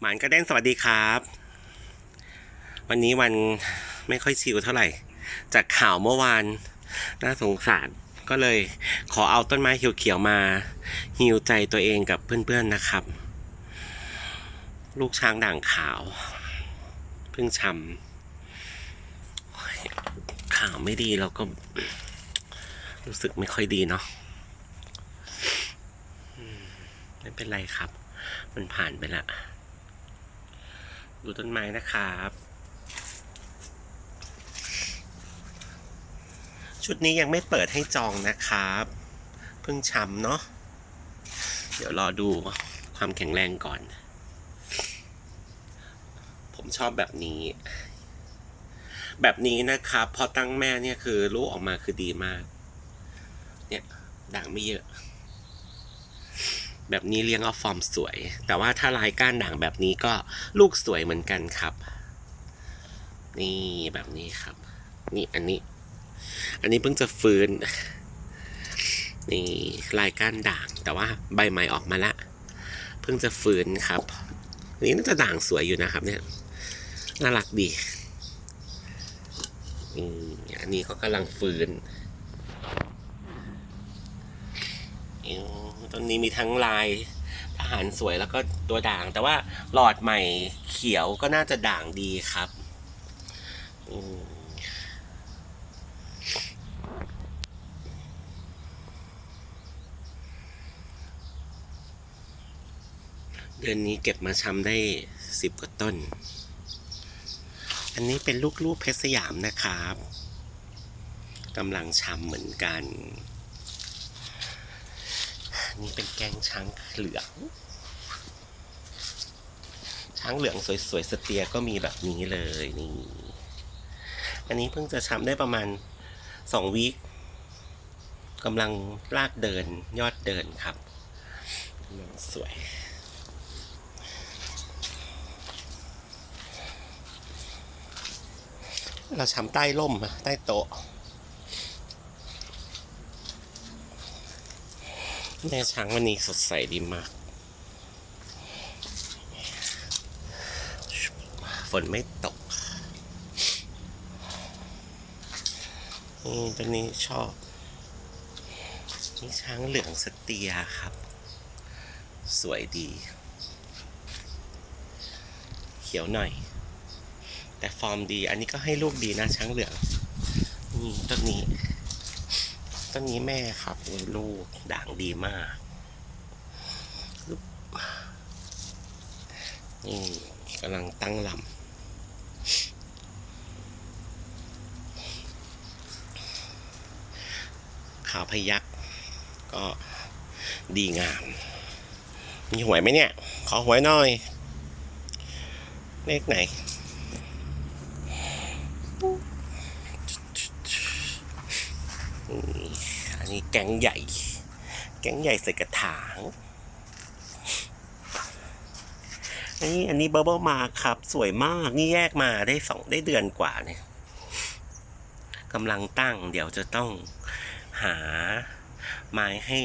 หมานกระเด้นสวัสดีครับ วันนี้วันไม่ค่อยชิลเท่าไหร่ จากข่าวเมื่อวานน่าสงสารก็เลยขอเอาต้นไม้เขียวๆมาฮิวใจตัวเองกับเพื่อนๆนะครับ ลูกช้างด่างขาว เพิ่งชำข่าวไม่ดีเราก็รู้สึกไม่ค่อยดีเนาะไม่เป็นไรครับ มันผ่านไปละ ดูต้นไม้นะครับ ชุดนี้ยังไม่เปิดให้จองนะครับ เพิ่งช้ำเนาะเดี๋ยวรอดูความแข็งแรงก่อน ผมชอบแบบนี้ แบบนี้นะครับ พอตั้งแม่เนี่ยคือลูกออกมาคือดีมาก เนี่ยด่างไม่เยอะ แบบนี้เลี้ยงเอาฟอร์มสวย แต่ว่าถ้าลายก้านด่างแบบนี้ก็ลูกสวยเหมือนกันครับ นี่แบบนี้ครับ นี่อันนี้ อันนี้เพิ่งจะฟื้น นี่ลายก้านด่าง แต่ว่าใบใหม่ออกมาละเพิ่งจะฟื้นครับนนี้น่าจะด่างสวยอยู่นะครับ เนี่ยน่ารักดีนี่อันนี้เขากำลังฟื้นอ ต้นนี้มีทั้งลายทหารสวยแล้วก็ตัวด่าง แต่ว่าหลอดใหม่เขียวก็น่าจะด่างดีครับเดือนนี้เก็บมาชำได้สิบกว่าต้น อันนี้เป็นลูกลูกเพชรสยามนะครับกำลังชำเหมือนกัน นี่เป็นแกงช้างเหลือง ช้างเหลืองสวยๆสเตียก็มีแบบนี้เลยนี่ อันนี้เพิ่งจะช้ำได้ประมาณสองวีคกำลังลากเดินยอดเดินครับ สวยเราช้ำใต้ร่มใต้โต๊ะ แม่ช้างวันนี้สดใสดีมาก ฝนไม่ตก นี่ตัวนี้ชอบ นี่ช้างเหลืองสเตียครับ สวยดี เขียวหน่อย แต่ฟอร์มดี อันนี้ก็ให้ลูกดีนะช้างเหลือง นี่ต้นนี้ ต้นนี้แม่ครับลูกด่างดีมากนี่กำลังตั้งลำขาวพยักก็ดีงาม มีหวยไหมเนี่ย ขอหวยหน่อย เลขไหนนี่อัน นี้แก๊งใหญ่ แก๊งใหญ่ใส่กระถางนี่อันนี้เบ r ร์เบิลมาครับ สวยมากนี่แยกมาได้สองได้เดือนกว่าเนี่ยกำลังตั้ง เดี๋ยวจะต้องหาไม้ให้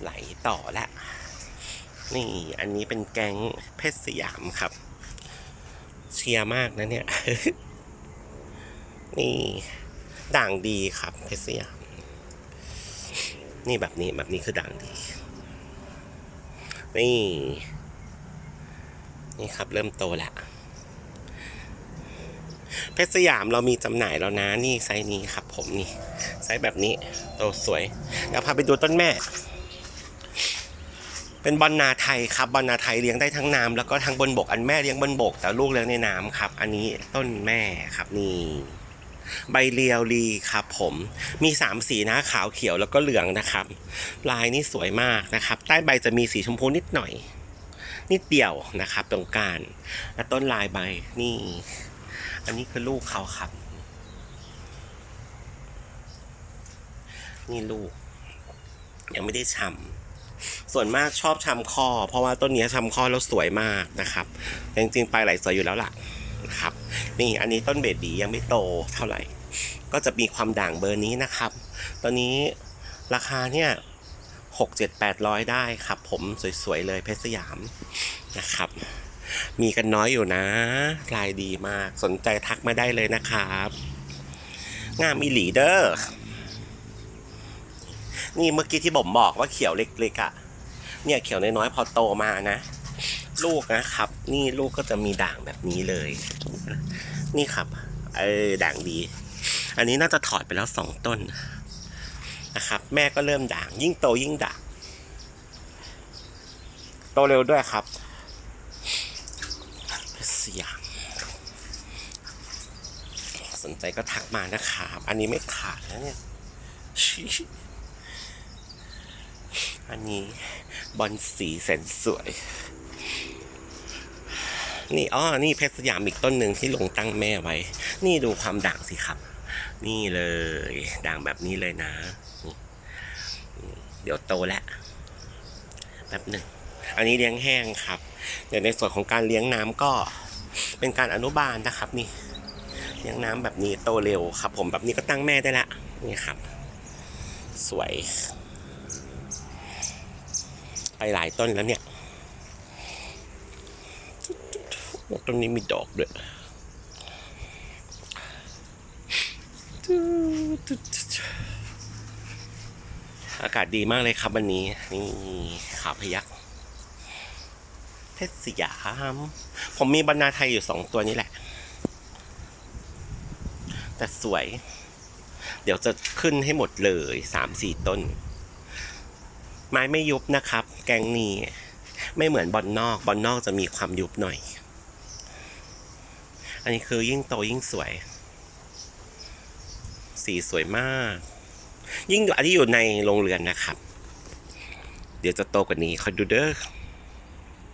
ไหลต่อละนี่อันนี้เป็นแก๊งเพชรสยามครับ เชียร์มากนะเนี่ย นี่ด่างดีครับเพชรสยาม นี่แบบนี้แบบนี้คือด่างดี นี่ นี่ครับเริ่มโตแล้วเพชรสยามเรามีจำหน่ายแล้วนะ นี่ไซส์นี้ครับผมนี่ ไซส์แบบนี้ โตสวย เดี๋ยวพาไปดูต้นแม่ เป็นบอลนาไทยครับบอลนาไทยเลี้ยงได้ทั้งน้ำแล้วก็ทั้งบนบก อันแม่เลี้ยงบนบก แต่ลูกเลี้ยงในน้ำครับ อันนี้ต้นแม่ครับนี่ ใบเรียวลีครับผมมีสามสีนะขาวเขียวแล้วก็เหลืองนะครับ ลายนี่สวยมากนะครับ ใต้ใบจะมีสีชมพูนิดหน่อย นิดเดียวนะครับตรงกลางและต้นลายใบนี่ อันนี้คือลูกเขาครับ นี่ลูก ยังไม่ได้ชำส่วนมากชอบชำคอ เพราะว่าต้นนี้ชำคอแล้วสวยมากนะครับ จริงๆปลายไหลสวยอยู่แล้วล่ะนะครับ นี่อันนี้ต้นเบบียังไม่โตเท่าไหร่ ก็จะมีความด่างเบอร์นี้นะครับ ตอนนี้ราคาเนี่ยหกเจ็ดแปดร้อยได้ครับ ผมสวยๆเลยเพชรสยามนะครับ มีกันน้อยอยู่นะลายดีมากสนใจทักมาได้เลยนะครับ งามอีหลีเดอร์นี่เมื่อกี้ที่ผมบอกว่าเขียวเล็กๆอะ่ะ เนี่ยเขียวน้อยๆพอโตมานะ ลูกนะครับ นี่ลูกก็จะมีด่างแบบนี้เลย นี่ครับ เออด่างดี อันนี้น่าจะถอดไปแล้วสองต้นนะครับ แม่ก็เริ่มด่าง ยิ่งโตยิ่งด่าง โตเร็วด้วยครับเสียงสนใจก็ทักมานะครับ อันนี้ไม่ขาดแล้วเนี่ย อันนี้บอลสีแสนสวย นี่อ้อนี่เพชรสยามอีกต้นหนึ่งที่ลงตั้งแม่ไว้ นี่ดูความด่างสิครับ นี่เลย ด่างแบบนี้เลยนะ เดี๋ยวโตแล้วแป๊บหนึ่งอันนี้เลี้ยงแห้งครับเดี๋ยวในส่วนของการเลี้ยงน้ำก็เป็นการอนุบาลนะครับ นี่เลี้ยงน้ำแบบนี้โตเร็วครับ ผมแบบนี้ก็ตั้งแม่ได้ละนี่ครับ สวย ไปหลายต้นแล้วเนี่ย ต้นนี้มีดอกด้วยอากาศดีมากเลยครับวันนี้ นี่ขาพยักเพชรสยาม ผมมีบรรณาไทยอยู่สองตัวนี้แหละ แต่สวย เดี๋ยวจะขึ้นให้หมดเลยสามสี่ต้น ไม้ไม่ยุบนะครับ แกงนี้ ไม่เหมือนบอลนอก บอลนอกจะมีความยุบหน่อย อันนี้คือยิ่งโตยิ่งสวย สีสวยมาก ยิ่งอันที่อยู่ในโรงเรือนนะครับ เดี๋ยวจะโตกว่านี้คอยดูเด้อ